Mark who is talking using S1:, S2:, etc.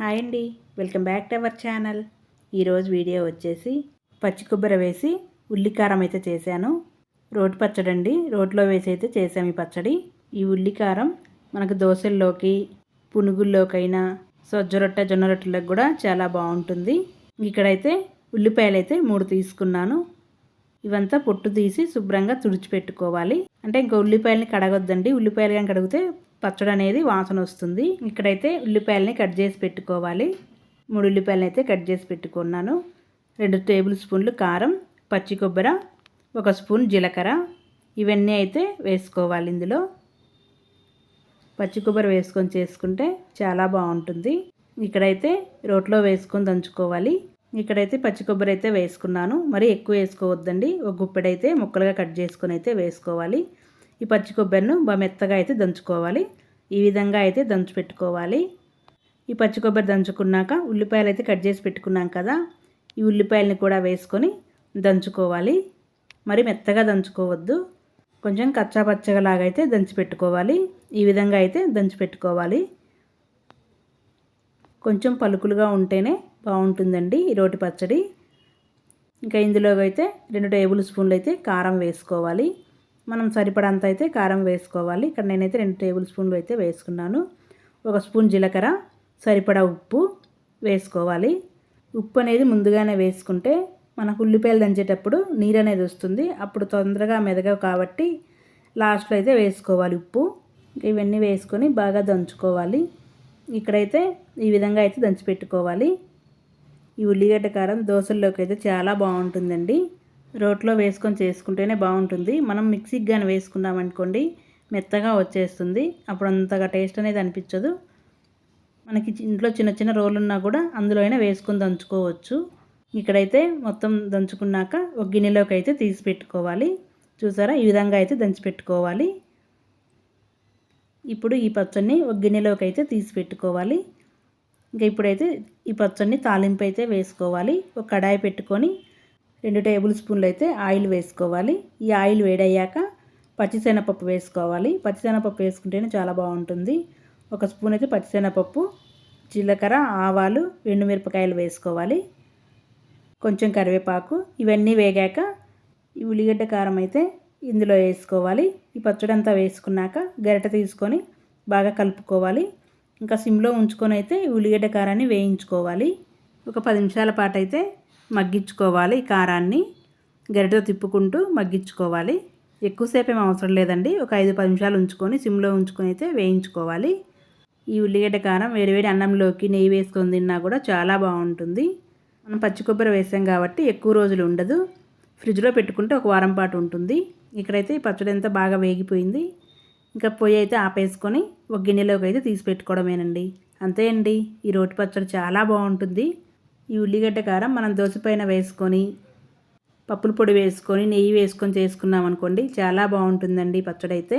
S1: Hi అండి. Welcome back to our channel. ఈరోజు video వచ్చేసి పచ్చి కొబ్బరి వేసి ఉల్లికారం అయితే చేశాను. రోటి పచ్చడి అండి. రోట్లో వేసి అయితే చేసాము ఈ పచ్చడి. ఈ ఉల్లికారం మనకు దోశల్లోకి పునుగుల్లోకైనా సొజ్జ రొట్టె జొన్న రొట్టెలకు కూడా చాలా బాగుంటుంది. ఇక్కడైతే ఉల్లిపాయలు అయితే మూడు తీసుకున్నాను. ఇవంతా పొట్టు తీసి శుభ్రంగా తుడిచిపెట్టుకోవాలి. అంటే ఇంకా ఉల్లిపాయలని కడగొద్దండి. ఉల్లిపాయలు కానీ కడిగితే పచ్చడి అనేది వాసన వస్తుంది. ఇక్కడైతే ఉల్లిపాయలని కట్ చేసి పెట్టుకోవాలి. మూడు ఉల్లిపాయలని అయితే కట్ చేసి పెట్టుకున్నాను. రెండు టేబుల్ స్పూన్లు కారం పచ్చి కొబ్బరి ఒక స్పూన్ జీలకర్ర. ఇవన్నీ అయితే వేసుకోవాలి ఇందులో. పచ్చి కొబ్బరి వేసుకొని చేసుకుంటే చాలా బాగుంటుంది. ఇక్కడైతే రోట్లో వేసుకొని దంచుకోవాలి. ఇక్కడైతే పచ్చి కొబ్బరి అయితే వేసుకున్నాను. మరి ఎక్కువ వేసుకోవద్దండి. ఒక గుప్పెడైతే ముక్కలుగా కట్ చేసుకొని అయితే వేసుకోవాలి. ఈ పచ్చి కొబ్బరిను బాగా మెత్తగా అయితే దంచుకోవాలి. ఈ విధంగా అయితే దంచు పెట్టుకోవాలి. ఈ పచ్చి కొబ్బరి దంచుకున్నాక ఉల్లిపాయలు అయితే కట్ చేసి పెట్టుకున్నాం కదా ఈ ఉల్లిపాయలని కూడా వేసుకొని దంచుకోవాలి. మరి మెత్తగా దంచుకోవద్దు. కొంచెం కచ్చా పచ్చగా లాగా అయితే దంచి పెట్టుకోవాలి. ఈ విధంగా అయితే దంచి పెట్టుకోవాలి. కొంచెం పలుకులుగా ఉంటేనే బాగుంటుందండి ఈ రోటి పచ్చడి. ఇంకా ఇందులో అయితే రెండు టేబుల్ స్పూన్లు అయితే కారం వేసుకోవాలి. మనం సరిపడంత అయితే కారం వేసుకోవాలి. ఇక్కడ నేనైతే రెండు టేబుల్ స్పూన్లు అయితే వేసుకున్నాను. ఒక స్పూన్ జీలకర్ర సరిపడా ఉప్పు వేసుకోవాలి. ఉప్పు అనేది ముందుగానే వేసుకుంటే మనకు ఉల్లిపాయలు దంచేటప్పుడు నీరు అనేది వస్తుంది. అప్పుడు తొందరగా మెదగవు కాబట్టి లాస్ట్లో అయితే వేసుకోవాలి ఉప్పు. ఇవన్నీ వేసుకొని బాగా దంచుకోవాలి. ఇక్కడైతే ఈ విధంగా అయితే దంచి పెట్టుకోవాలి ఈ ఉల్లిగడ్డ కారం దోశల్లోకి అయితే చాలా బాగుంటుందండి. రోట్లో వేసుకొని చేసుకుంటేనే బాగుంటుంది. మనం మిక్సీకి కానీ వేసుకున్నామనుకోండి మెత్తగా వచ్చేస్తుంది. అప్పుడు అంతగా టేస్ట్ అనేది అనిపించదు. మనకి ఇంట్లో చిన్న చిన్న రోలు ఉన్నా కూడా అందులో అయినా వేసుకొని దంచుకోవచ్చు. ఇక్కడైతే మొత్తం దంచుకున్నాక ఒక గిన్నెలోకి అయితే తీసి పెట్టుకోవాలి. చూసారా? ఈ విధంగా అయితే దంచి పెట్టుకోవాలి. ఇప్పుడు ఈ పచ్చడిని ఒక గిన్నెలోకి అయితే తీసి పెట్టుకోవాలి. ఇంకా ఇప్పుడైతే ఈ పచ్చడిని తాలింపు అయితే వేసుకోవాలి. ఒక కడాయి పెట్టుకొని రెండు టేబుల్ స్పూన్లు అయితే ఆయిల్ వేసుకోవాలి. ఈ ఆయిల్ వేడయ్యాక పచ్చిశనగపప్పు వేసుకోవాలి. పచ్చిశనగపప్పు వేసుకుంటేనే చాలా బాగుంటుంది. ఒక స్పూన్ అయితే పచ్చిశనగపప్పు జీలకర్ర ఆవాలు ఎండుమిరపకాయలు వేసుకోవాలి. కొంచెం కరివేపాకు ఇవన్నీ వేగాక ఈ ఉల్లిగడ్డ కారం అయితే ఇందులో వేసుకోవాలి. ఈ పచ్చడి అంతా వేసుకున్నాక గరిట తీసుకొని బాగా కలుపుకోవాలి. ఇంకా సిమ్లో ఉంచుకొని అయితే ఉల్లిగడ్డ కారాన్ని వేయించుకోవాలి. ఒక పది నిమిషాల పాటు అయితే మగ్గించుకోవాలి. ఈ కారాన్ని గరిటతో తిప్పుకుంటూ మగ్గించుకోవాలి. ఎక్కువసేపు ఏం అవసరం లేదండి. ఒక ఐదు పది నిమిషాలు ఉంచుకొని సిమ్లో ఉంచుకొని అయితే వేయించుకోవాలి. ఈ ఉల్లిగడ్డ కారం వేడివేడి అన్నంలోకి నెయ్యి వేసుకొని తిన్నా కూడా చాలా బాగుంటుంది. మనం పచ్చి కొబ్బరి వేసాం కాబట్టి ఎక్కువ రోజులు ఉండదు. ఫ్రిడ్జ్లో పెట్టుకుంటే ఒక వారం పాటు ఉంటుంది. ఇక్కడైతే పచ్చడి అంతా బాగా వేగిపోయింది. ఇంకా పొయ్యి అయితే ఆపేసుకొని ఒక గిన్నెలోకి అయితే తీసి పెట్టుకోవడమేనండి. అంతే అండి. ఈ రోటి పచ్చడి చాలా బాగుంటుంది. ఈ ఉల్లిగడ్డ కారం మనం దోశపైన వేసుకొని పప్పుల పొడి వేసుకొని నెయ్యి వేసుకొని చేసుకున్నాం అనుకోండి చాలా బాగుంటుందండి పచ్చడి అయితే